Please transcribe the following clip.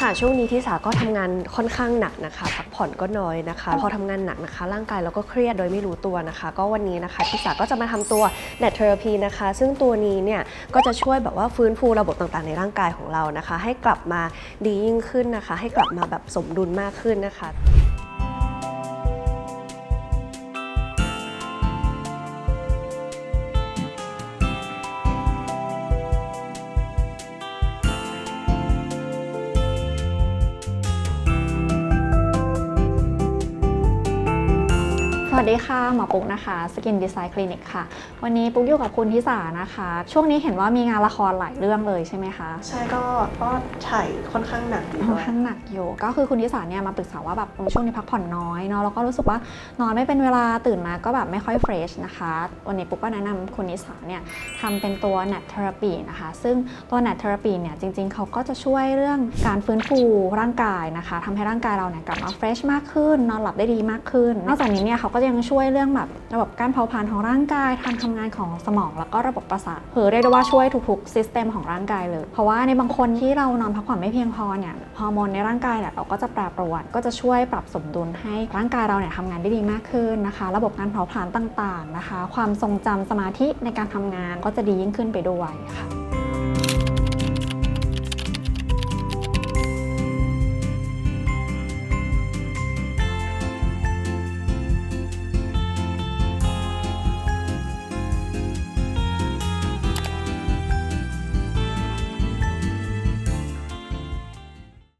ค่ะช่วงนี้ที่สาก็ทำงานค่อนข้างหนักนะคะพักผ่อนก็น้อยนะคะ พอทำงานหนักนะคะ ร่างกายเราก็เครียดโดยไม่รู้ตัวนะคะ ก็วันนี้นะคะที่สาก็จะมาทำตัว Net Therapy นะคะ ซึ่งตัวนี้เนี่ยก็จะช่วยแบบว่าฟื้นฟูระบบต่างๆ ในร่างกายของเรานะคะ ให้กลับมาดียิ่งขึ้นนะคะ ให้กลับมาแบบสมดุลมากขึ้นนะคะ วัสดีค่ะ หมอปุ๊กนะคะ Skin Design Clinic ค่ะ วันนี้ปุ๊กอยู่กับคุณทิสานะคะ ช่วงนี้เห็นว่ามีงานละครหลายเรื่องเลยใช่ไหมคะ ใช่ก็ก็ถ่ายค่อนข้างหนักอยู่ค่อนข้างหนักอยู่ ก็คือคุณทิสาเนี่ยมาปรึกษาว่าแบบเออช่วงนี้พักผ่อนน้อยเนาะแล้วก็รู้สึกว่านอนไม่เป็นเวลาตื่นมาก็แบบไม่ค่อยเฟรชนะคะ วันนี้ปุ๊กก็แนะนำคุณทิสาเนี่ยทำเป็นตัว Nat Therapy นะคะ ซึ่งตัว Nat Therapy เนี่ยจริง ๆเขาก็จะช่วยเรื่องการฟื้นฟูร่างกายนะคะทำให้ร่างกายเราเนี่ยกลับมาเฟรชมากขึ้นนอนหลับได้ดีมากขึ้นนอกจากนี้เนี่ยเขาก็ยังช่วยเรื่องแบบระบบการเผาผลาญของร่างกายการทำงานของสมอง แล้วก็ระบบประสาทคือเรียกได้ว่าช่วยทุกๆซิสเต็มของร่างกายเลย เพราะว่าในบางคนที่เรานอนพักผ่อนไม่เพียงพอเนี่ยฮอร์โมนในร่างกายเนี่ยเราก็จะแปรปรวนก็จะช่วยปรับสมดุลให้ร่างกายเราเนี่ยทำงานได้ดีมากขึ้นนะคะ ระบบการเผาผลาญต่างๆนะคะ ความทรงจำสมาธิในการทำงานก็จะดียิ่งขึ้นไปด้วยค่ะ